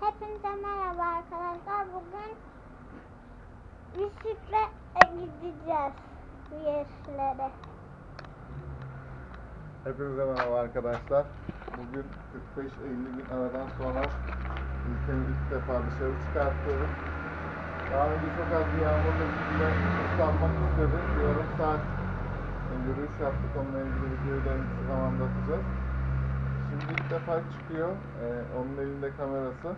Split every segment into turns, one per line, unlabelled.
Hepinize merhaba arkadaşlar. Bugün bisikletle gideceğiz bir yerlere.
Hepinize merhaba arkadaşlar. Bugün 45-50 gün aradan sonra ülkemi ilk defa dışarı çıkartıyoruz. Daha önce çok az bir yağmurla ilgili ıslanmak istedim. Yarım saat yürüyüş yaptık. Onunla ilgili videoyu da en zamanda atacağız. Şimdi ilk defa çıkıyor. Ee, onun elinde kamerası.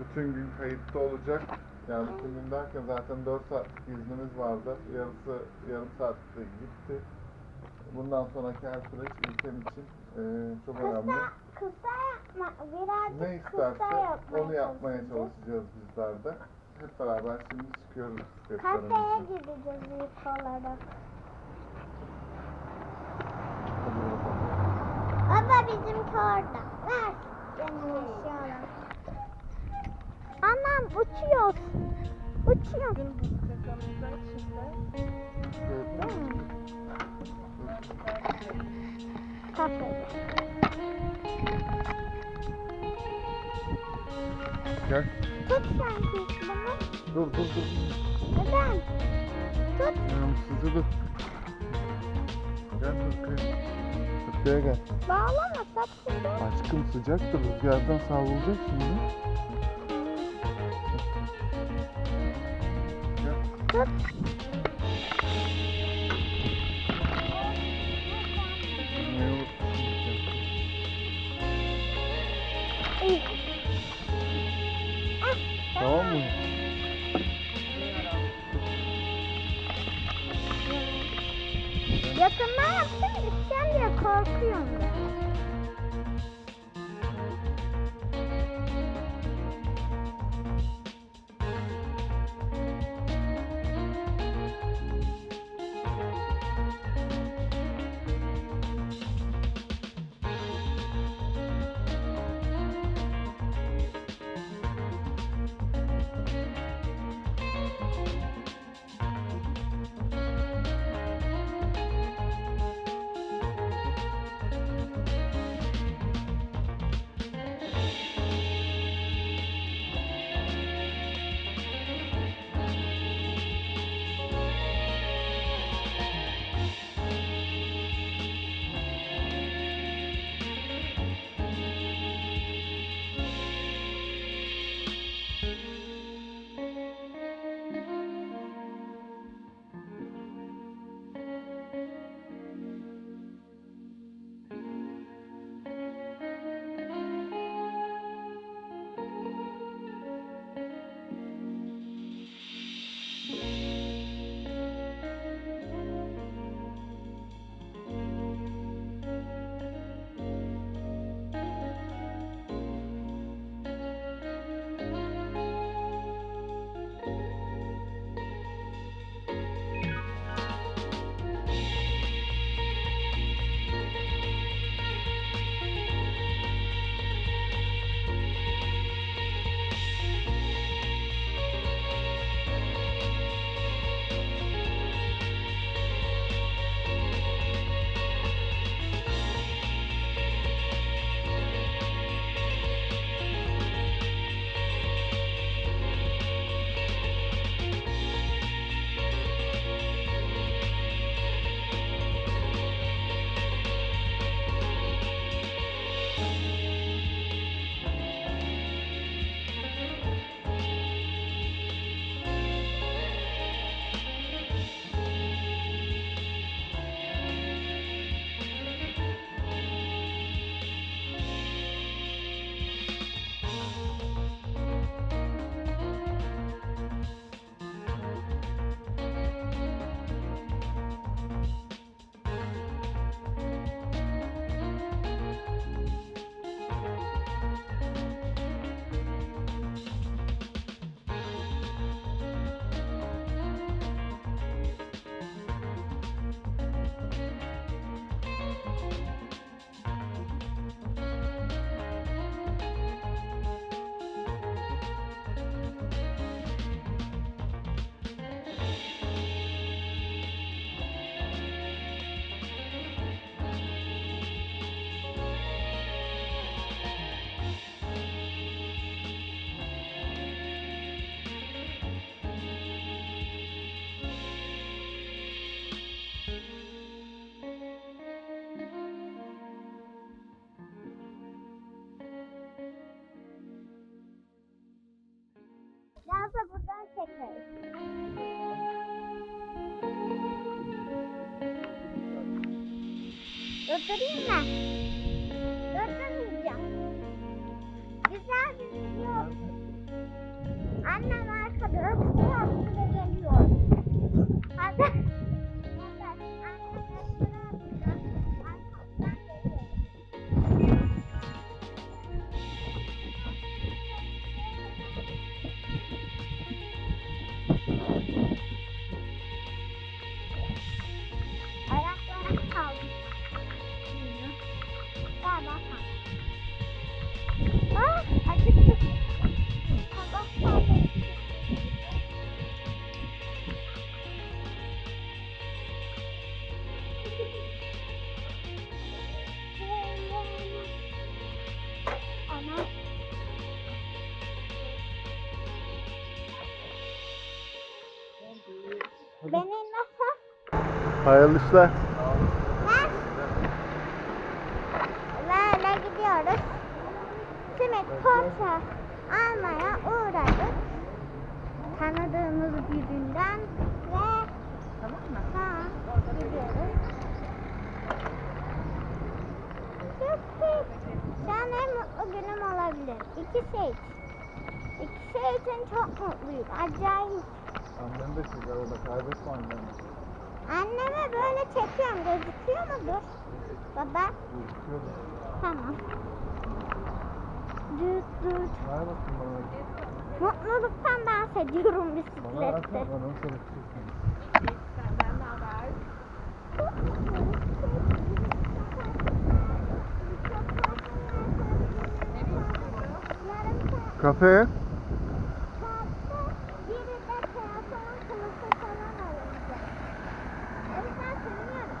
Bütün gün kayıtta olacak. Yani bütün gün derken zaten 4 saat iznimiz vardı. Yarısı yarım saatte gitti. Bundan sonraki her süreç ülkem için eee, çok önemli.
Kısa, kısa yapma, birazcık
Ne isterse onu yapmaya
çalışacağız.
bizler de. Hep beraber şimdi çıkıyoruz
Kafeye gideceğiz ilk olarak.
Hadi bakalım.
Baba bizimki orada. Ver benim eşyalarım. Anam uçuyor. Uçuyor. Kafede.
Gel.
Tut sen bunu.
Dur dur dur.
Neden? Tut.
Ayağım sizi dur. Gel Türkiye. Türkiye'ye gel.
Bağlama saçını.
Aşkım sıcaktır. Rüzgardan savrulacak şimdi. Gel.
对嘛
Hayırlı işler.
Böyle gidiyoruz. Simit poğaça almaya uğradık. Tanıdığımız birinden ve
Tamam mı?
ha gidiyoruz. Şu an en mutlu günüm olabilir. İki şey. İki şey için çok mutluyum. Acayip.
Annen de çek arada kaybetme anneni.
Anneme böyle çekiyorum. Gözüküyor mudur? Baba.
Gözüküyor.
Tamam. Düt düt. Mutluluktan dans ediyorum bisiklette.
bana nasıl çalışıyorsun?
Senden ne haber?
Kafe.
Biri de telefon kılıfı falan alınacak. Evet ben seviyorum.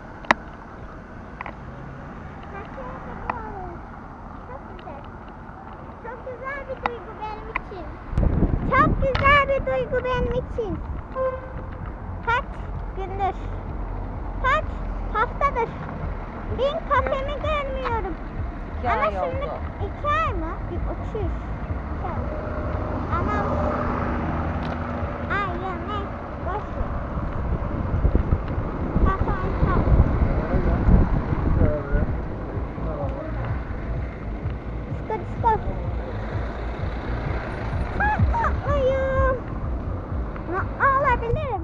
Kafeye gidiyoruz. Çok güzel. Çok güzel bir duygu benim için. Çok güzel bir duygu benim için. Kaç gündür, kaç haftadır bin kafemi görmüyorum.
İki
Ama
ay
şimdi
oldu.
iki ay mı? Bir uçuş. İki ay. Anam. Ay ya ne? Boş ver. Kafam kal.
Şöyle. Tamam.
Skor skor. Çok mutluyum. Mutlu olabilirim.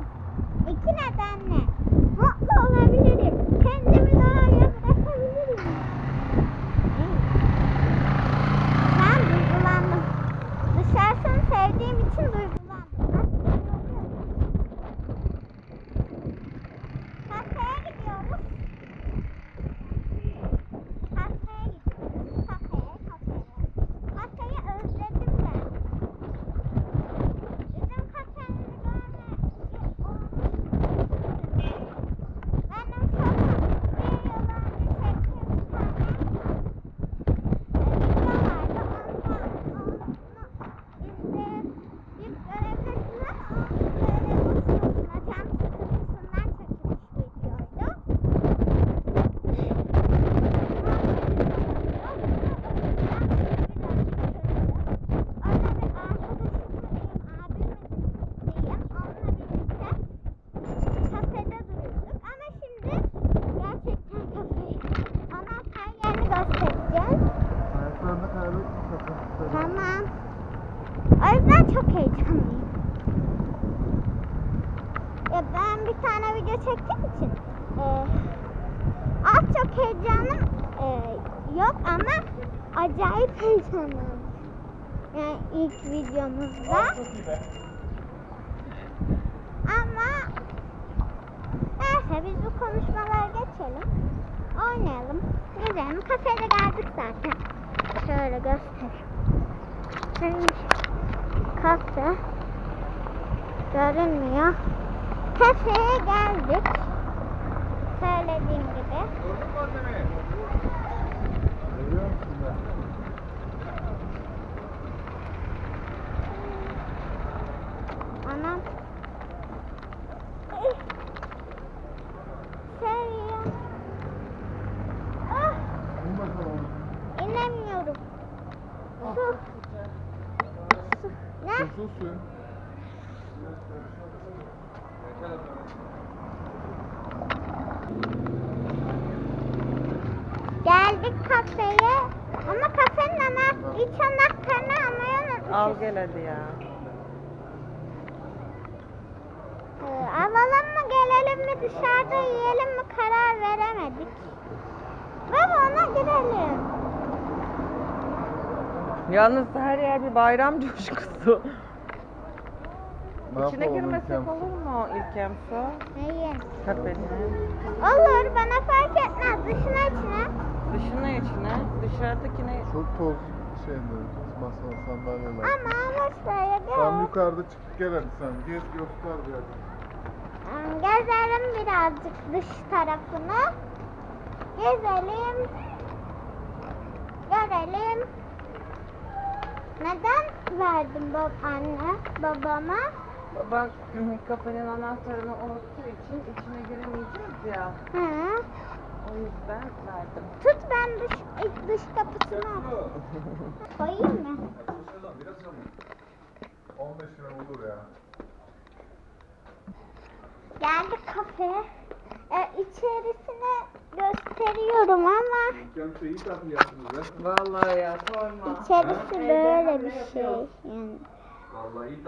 İki nedenle. Mutlu olabilirim. Kendimi daha iyi bırakabilirim. Ben duygulandım. Dışarısını sevdiğim için duygulandım. Kafeye gidiyoruz. Kafeye gidiyoruz. Kafeye, kafeye. Kafeyi özledim ben. Bizim kafemizi görme Benim çok bir yıl önce çektiğim bir tane e, video vardı. Ondan onu izleyip görebilirsiniz ama onun böyle boşluğuna, can sıkıntısından çekilmiş videoydu. Orada bir arkadaşım diyeyim, abim diyeyim, onunla birlikte kafede duruyorduk. Ama şimdi gerçekten kafeyi, anahtar yerini göstereceğiz.
Ayaklarını kaybetme sakın.
Tamam. O yüzden çok heyecanlıyım. Ya ben bir tane video çektiğim için e, az çok heyecanım e, yok ama acayip heyecanlıyım. Yani ilk videomuzda. Ama neyse biz bu konuşmalara geçelim. Oynayalım. Gezelim. Kafede geldik zaten. Şöyle göster. Kafe. Görünmüyor. Kafeye geldik. Söylediğim gibi. Anam. Ih. Seviyorum. Ah,
İn bakalım.
İnemiyorum. Su. Su. Ne?
Susuzsun.
Geldik kafeye. Ama kafenin ana iç anahtarını almayı unutmuşuz.
Al gel hadi ya.
Ee, alalım mı gelelim mi dışarıda yiyelim mi karar veremedik. Baba ona girelim.
Yalnız her yer bir bayram coşkusu.
Ne
İçine
yapalım
girmesek
İlkem?
olur mu İlkem Su?
Hayır.
Kafenin.
Olur bana fark etmez dışına içine.
Dışına içine, dışarıdakine
Çok toz şeyler, masa, sandalyeler.
Ama boş ver
Tam
gel.
yukarıda çıkıp gel hadi sen. Gez göster biraz.
Ee, Gezelim birazcık dış tarafını. Gezelim. Görelim. Neden verdim bab anne babama?
Bak kafenin anahtarını unuttuğu için içine giremeyeceğiz ya.
Hı.
O yüzden verdim.
Tut ben dış, ilk dış kapısını aç. Koyayım mı?
15 lira olur ya.
Geldik kafeye. Ee, içerisine gösteriyorum ama
İlkem şeyi tatlı yaptınız ya.
Vallahi ya sorma.
içerisi böyle bir şey. Yani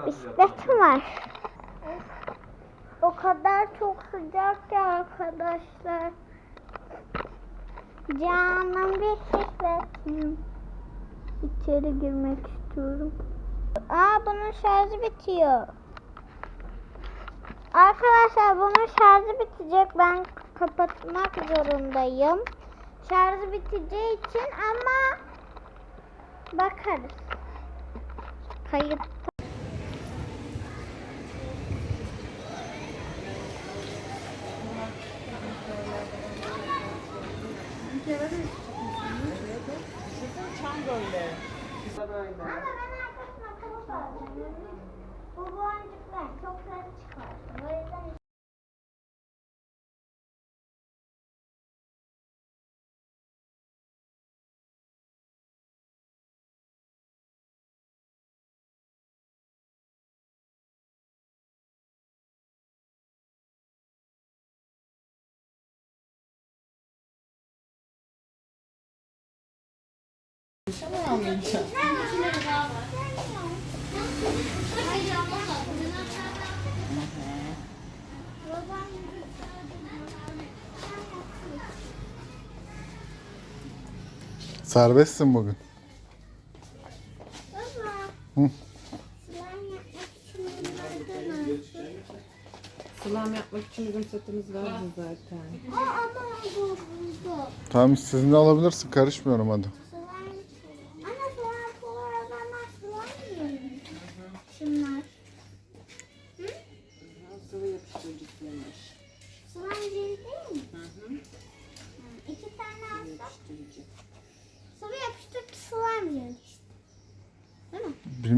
bisikletim var. O kadar çok sıcak ki arkadaşlar. Canım bir bisikletim. İçeri girmek istiyorum. Aa bunun şarjı bitiyor. Arkadaşlar bunun şarjı bitecek. Ben kapatmak zorundayım. Şarjı biteceği için ama bakarız. Kayıt
Çam böyle. Böyle.
Ama ben arkasına kalıp alacağım. Bu boncuklar çok sarı çıkarsın. O yüzden
Serbestsin bugün.
Baba.
Hı.
Sulam yapmak için ürün setimiz vardı zaten.
Aa ama bu bu.
Tamam sizinle alabilirsin. Karışmıyorum hadi.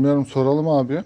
Bilmiyorum soralım abi.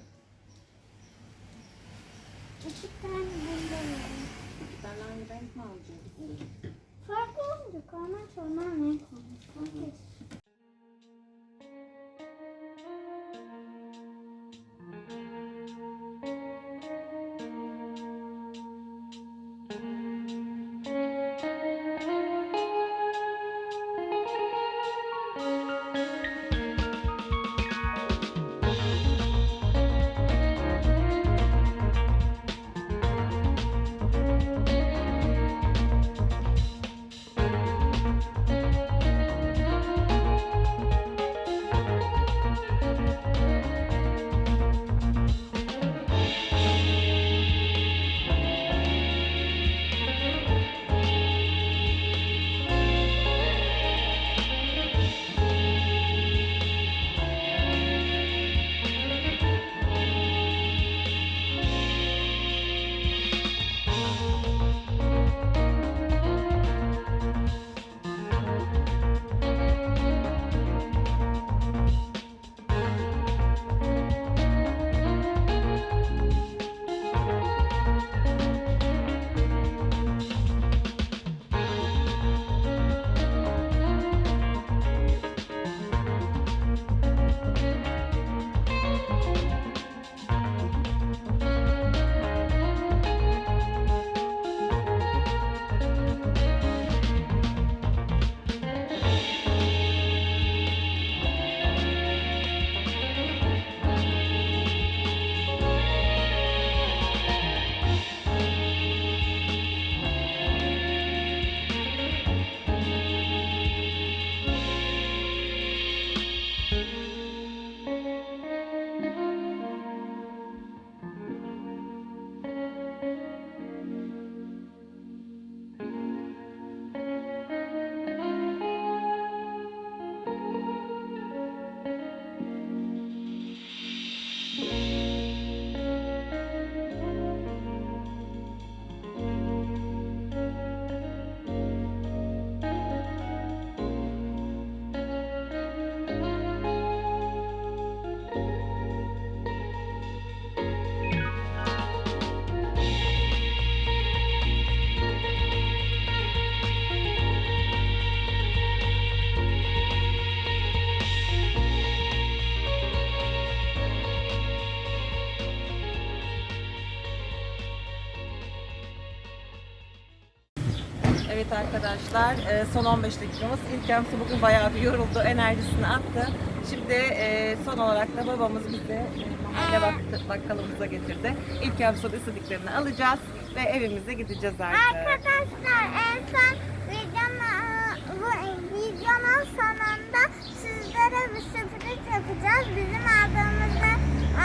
Arkadaşlar e, son 15 dakikamız. İlkem Su bugün bayağı bir yoruldu. Enerjisini attı. Şimdi e, son olarak da babamız bize e, mahalle bak- bakkalımıza getirdi. İlkem Su'da istediklerini alacağız ve evimize gideceğiz artık.
Arkadaşlar en son videonun, videonun sonunda sizlere bir sürpriz yapacağız. Bizim aldığımızda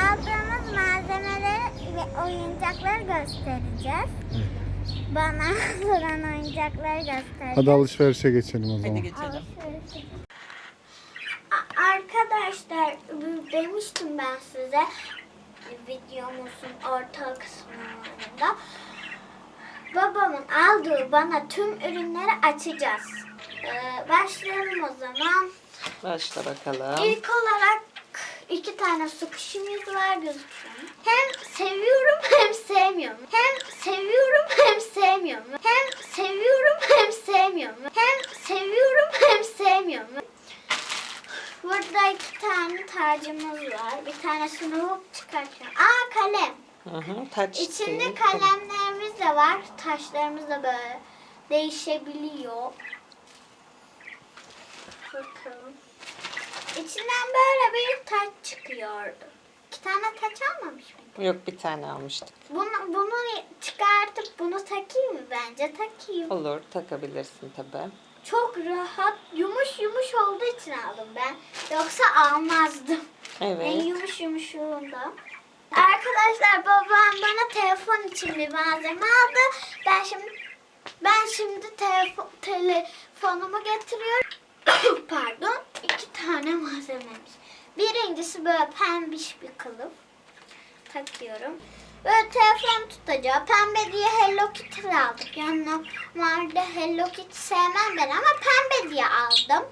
aldığımız malzemeleri ve oyuncakları göstereceğiz. Bana soran oyuncakları göstereceğiz.
Hadi alışverişe geçelim o zaman.
Hadi geçelim.
Arkadaşlar demiştim ben size videomuzun orta kısmında babamın aldığı bana tüm ürünleri açacağız. Ee, başlayalım o zaman.
Başla bakalım.
İlk olarak iki tane sıkışımız var gözüküyor. Hem seviyorum hem sevmiyorum. Hem seviyorum hem sevmiyorum. Hem seviyorum hem sevmiyorum. Hem seviyorum hem sevmiyorum. Burada iki tane tacımız var. Bir tanesini hop çıkartıyorum. Aa kalem.
Hı hı, taç
İçinde kalemlerimiz de var. Taşlarımız da böyle değişebiliyor. Bakalım. İçinden böyle bir taç çıkıyordu. İki tane taç almamış mıydım?
Yok bir tane almıştık.
Bunu, bunu çıkartıp bunu takayım mı bence? Takayım.
Olur takabilirsin tabi.
Çok rahat, yumuş yumuş olduğu için aldım ben. Yoksa almazdım. En
Evet.
yumuş yumuşuğunda. Arkadaşlar babam bana telefon için bir malzeme aldı. Ben şimdi ben şimdi telefon, telefonumu getiriyorum. Pardon. iki tane malzememiz. Birincisi böyle pembiş bir kılıf. Takıyorum. Böyle telefon tutacağı pembe diye Hello Kitty aldık. Yani normalde Hello Kitty sevmem ben ama pembe diye aldım.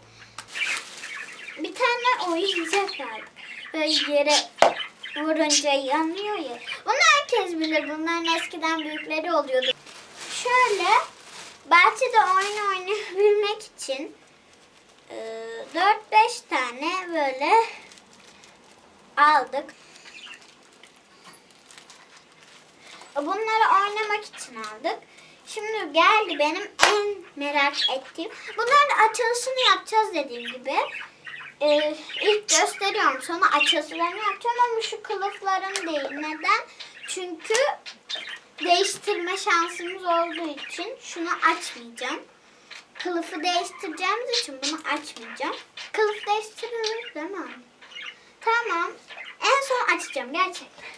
Bir tane oyuncak aldık. Böyle yere vurunca yanıyor ya. Bunu herkes bilir. Bunların eskiden büyükleri oluyordu. Şöyle bahçede oyun oynayabilmek için 4-5 tane böyle aldık. Bunları oynamak için aldık. Şimdi geldi benim en merak ettiğim. Bunların açılışını yapacağız dediğim gibi. Ee, ilk gösteriyorum sonra açılışlarını yapacağım ama şu kılıfların değil. Neden? Çünkü değiştirme şansımız olduğu için şunu açmayacağım. Kılıfı değiştireceğimiz için bunu açmayacağım. Kılıf değiştirilir değil mi? Tamam. En son açacağım gerçekten.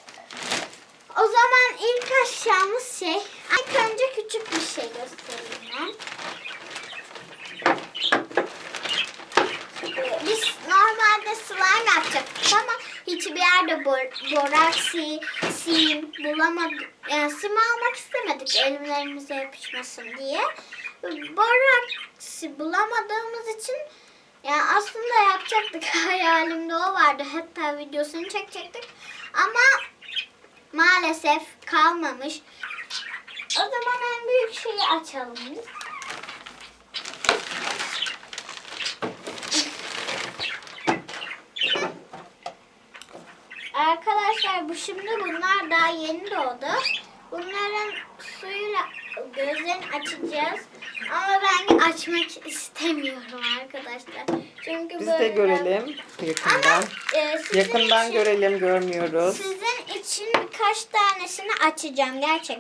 O zaman ilk aşağımız şey. İlk önce küçük bir şey göstereyim ben. Ee, Biz normalde slime yapacaktık ama hiçbir yerde bor boraksi, sim bulamadık. Yani sim almak istemedik elimlerimize yapışmasın diye. Boraksi bulamadığımız için yani aslında yapacaktık. Hayalimde o vardı. Hatta videosunu çekecektik. Ama maalesef kalmamış. O zaman en büyük şeyi açalım biz. Arkadaşlar bu şimdi bunlar daha yeni doğdu. Bunların suyuyla gözlerini açacağız. Ama ben açmak istemiyorum arkadaşlar. Çünkü
Biz
böyle...
de görelim yakından.
e, sizin
Yakından
için-
görelim görmüyoruz.
Sizin için birkaç tanesini açacağım gerçek.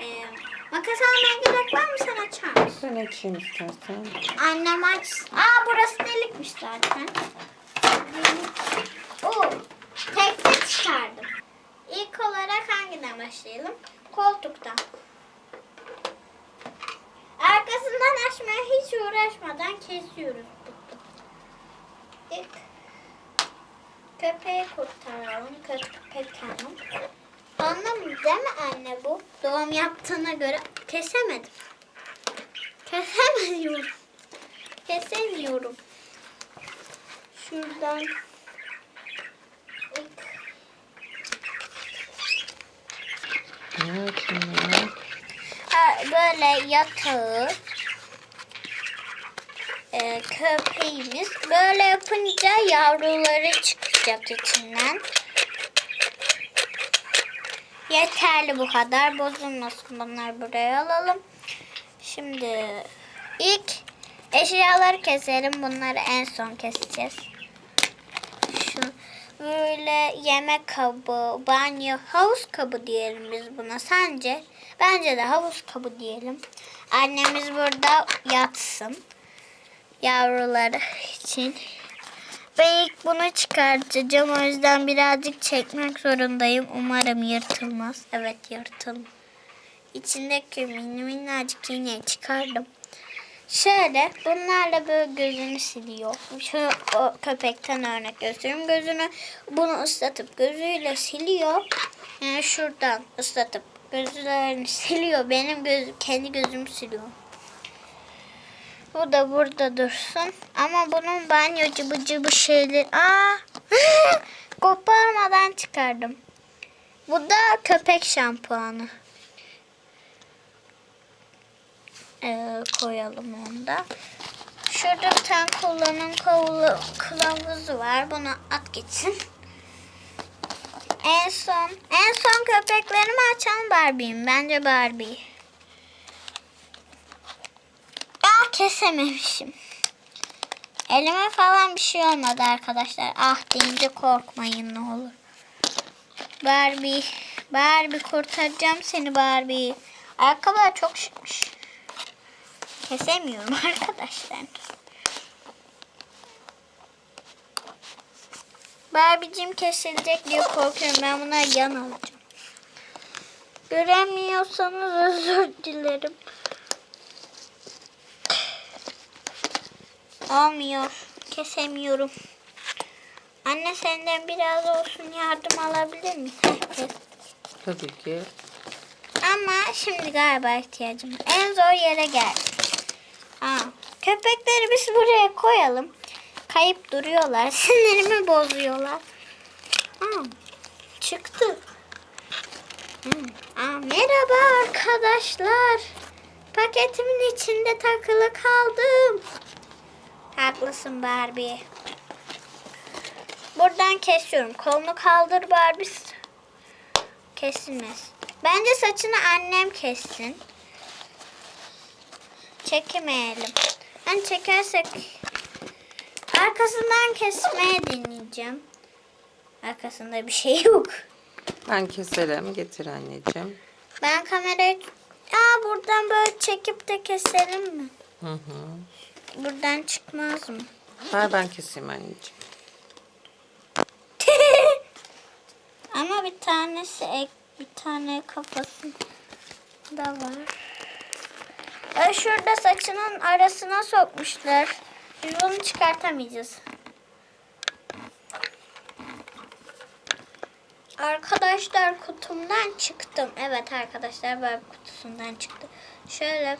Ee, makas almaya gerek var mı sen açar mısın?
Sen açayım istersen.
Annem aç. Aa burası delikmiş zaten. Delik. Oo, tek tek çıkardım. İlk olarak hangiden başlayalım? Koltuktan. Arkasından açmaya hiç uğraşmadan kesiyoruz. İlk köpeği kurtaralım. Köpek hanım. Anlamıyor değil mi anne bu? Doğum yaptığına göre kesemedim. Kesemiyorum. Kesemiyorum. Şuradan ilk
Ne açayım
Ha, böyle yatağı e, köpeğimiz böyle yapınca yavruları çıkacak içinden. Yeterli bu kadar. Bozulmasın bunları buraya alalım. Şimdi ilk eşyaları keselim. Bunları en son keseceğiz. Böyle yemek kabı, banyo, havuz kabı diyelim biz buna. Sence? Bence de havuz kabı diyelim. Annemiz burada yatsın. Yavruları için. Ben ilk bunu çıkartacağım. O yüzden birazcık çekmek zorundayım. Umarım yırtılmaz. Evet yırtılmaz. İçindeki mini minnacık iğneyi çıkardım. Şöyle bunlarla böyle gözünü siliyor. Şu o köpekten örnek gösteriyorum. Gözünü bunu ıslatıp gözüyle siliyor. Yani şuradan ıslatıp gözlerini siliyor. Benim göz, kendi gözümü siliyor. Bu da burada dursun. Ama bunun banyo cıbı cıbı şeyler... Aa! Koparmadan çıkardım. Bu da köpek şampuanı. Ee, koyalım onu da. Şurada bir tane kullanım kılavuzu var. Bunu at gitsin. En son, en son köpeklerimi açan Barbie'yim. Bence Barbie. Aa kesememişim. Elime falan bir şey olmadı arkadaşlar. Ah deyince korkmayın ne olur. Barbie. Barbie kurtaracağım seni Barbie. Ayakkabılar çok şıkmış. Kesemiyorum arkadaşlar. Barbie'cim kesilecek diye korkuyorum. Ben buna yan alacağım. Göremiyorsanız özür dilerim. Olmuyor. Kesemiyorum. Anne senden biraz olsun yardım alabilir miyim?
Tabii ki.
Ama şimdi galiba ihtiyacım. En zor yere geldik. Aa, köpekleri biz buraya koyalım. Kayıp duruyorlar. Sinirimi bozuyorlar. Aa, çıktı. Aa, merhaba arkadaşlar. Paketimin içinde takılı kaldım. Haklısın Barbie. Buradan kesiyorum. Kolunu kaldır Barbie. Kesilmez. Bence saçını annem kessin. Çekemeyelim. Hani çekersek arkasından kesmeye deneyeceğim. Arkasında bir şey yok.
Ben keserim. Getir anneciğim.
Ben kamerayı Aa, buradan böyle çekip de keselim mi?
Hı hı.
Buradan çıkmaz mı?
Ver ben keseyim anneciğim.
Ama bir tanesi ek, bir tane kafası da var. E şurada saçının arasına sokmuşlar. Biz bunu çıkartamayacağız. Arkadaşlar kutumdan çıktım. Evet arkadaşlar böyle kutusundan çıktı. Şöyle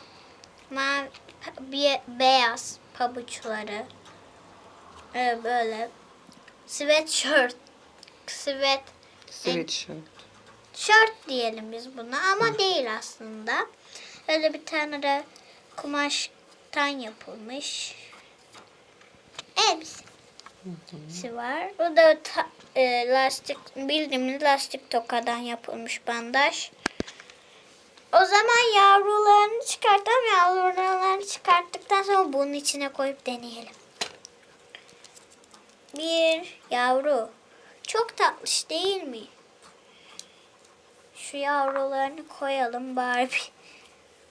mavi, beyaz pabuçları e, böyle sweatshirt sweat
Sweatshirt.
Şort diyelim biz buna ama değil aslında. Öyle bir tane de kumaştan yapılmış elbisesi var. Bu da ta- e, lastik bildiğimiz lastik tokadan yapılmış bandaj. O zaman yavrularını çıkartalım. Yavrularını çıkarttıktan sonra bunun içine koyup deneyelim. Bir yavru. Çok tatlış değil mi? Şu yavrularını koyalım Barbie.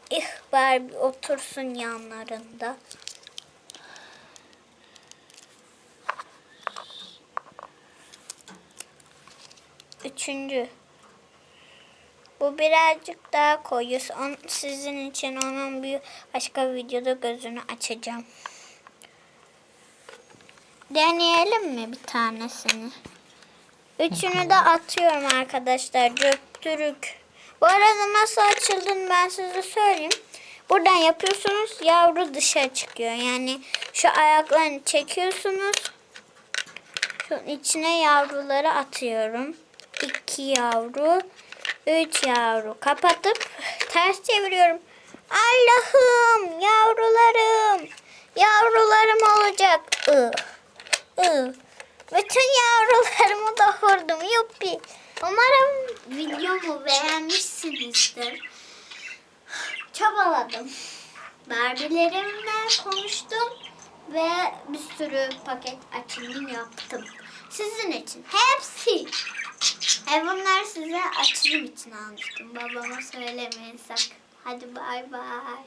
İh Barbie otursun yanlarında. Üçüncü. Bu birazcık daha koyu. On, sizin için onun bir başka videoda gözünü açacağım. Deneyelim mi bir tanesini? Üçünü de atıyorum arkadaşlar. Döktürük. Bu arada nasıl açıldığını ben size söyleyeyim. Buradan yapıyorsunuz yavru dışarı çıkıyor. Yani şu ayaklarını çekiyorsunuz. Şunun içine yavruları atıyorum. İki yavru. Üç yavru. Kapatıp ters çeviriyorum. Allah'ım yavrularım. Yavrularım olacak. Ih. Ih. Bütün yavrularımı doğurdum. Yuppi. Umarım videomu beğenmişsinizdir. Çabaladım. Barbie'lerimle konuştum ve bir sürü paket açılım yaptım. Sizin için. Hepsi. E bunları size açılım için almıştım. Babama söylemeyin sakın. Hadi bay bay.